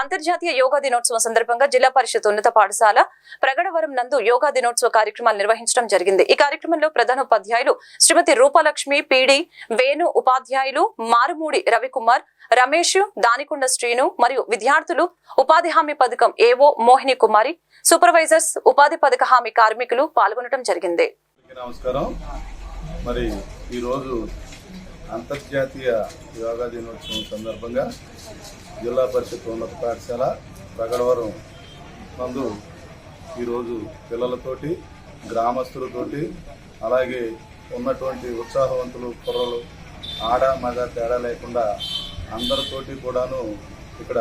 అంతర్జాతీయ యోగా దినోత్సవం సందర్భంగా జిల్లా పరిషత్ ఉన్నత పాఠశాల ప్రగడవరం నందు యోగా దినోత్సవ కార్యక్రమాలు నిర్వహించడం జరిగింది. ఈ కార్యక్రమంలో ప్రధాన ఉపాధ్యాయులు శ్రీమతి రూపలక్ష్మి పీడి వేణు ఉపాధ్యాయులు మారుమూడి రవికుమార్ రమేష్ దానికొండ శ్రీను మరియు విద్యార్థులు ఉపాధి హామీ పథకం ఏవో మోహిని కుమారి సూపర్వైజర్స్ ఉపాధి పథక హామీ కార్మికులు పాల్గొనడం జరిగింది. నమస్కారం. మరి ఈరోజు అంతర్జాతీయ యోగా దినోత్సవం సందర్భంగా జిల్లా పరిషత్ ఉన్నత పాఠశాల ప్రగడవరం నందు ఈరోజు పిల్లలతోటి గ్రామస్తులతోటి అలాగే ఉన్నటువంటి ఉత్సాహవంతులు కుర్రలు ఆడ మగ తేడా లేకుండా అందరితోటి కూడాను ఇక్కడ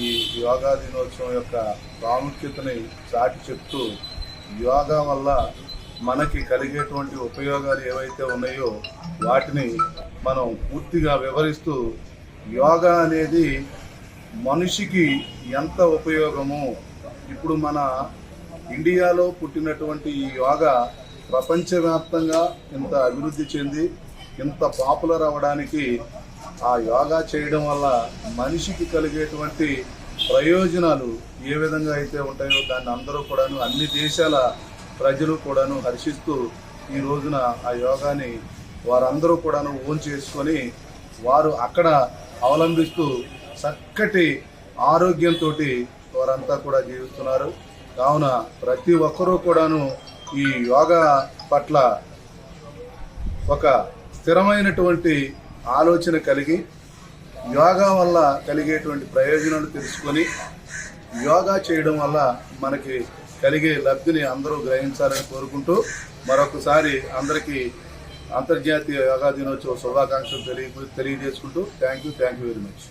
ఈ యోగా దినోత్సవం యొక్క ప్రాముఖ్యతని చాటి చెప్తూ యోగా వల్ల మనకి కలిగేటువంటి ఉపయోగాలు ఏవైతే ఉన్నాయో వాటిని మనం పూర్తిగా వివరిస్తూ యోగా అనేది మనిషికి ఎంత ఉపయోగము ఇప్పుడు మన ఇండియాలో పుట్టినటువంటి ఈ యోగా ప్రపంచవ్యాప్తంగా ఇంత అభివృద్ధి చెంది ఇంత పాపులర్ అవ్వడానికి ఆ యోగా చేయడం వల్ల మనిషికి కలిగేటువంటి ప్రయోజనాలు ఏ విధంగా అయితే ఉంటాయో దాన్ని అందరూ కూడాను అన్ని దేశాల ప్రజలు కూడాను హర్షిస్తూ ఈ రోజున ఆ యోగాని వారందరూ కూడాను ఓన్ చేసుకొని వారు అక్కడ అవలంబిస్తూ చక్కటి ఆరోగ్యంతో వారంతా కూడా జీవిస్తున్నారు. కావున ప్రతి ఒక్కరూ కూడాను ఈ యోగా పట్ల ఒక స్థిరమైనటువంటి ఆలోచన కలిగి యోగా వల్ల కలిగేటువంటి ప్రయోజనాలు తెలుసుకొని యోగా చేయడం వల్ల మనకి కలిగే లబ్ధిని అందరూ గ్రహించాలని కోరుకుంటూ మరొకసారి అందరికీ అంతర్జాతీయ యోగా దినోత్సవ శుభాకాంక్షలు తెలియ తెలియజేసుకుంటూ thank you thank you very much.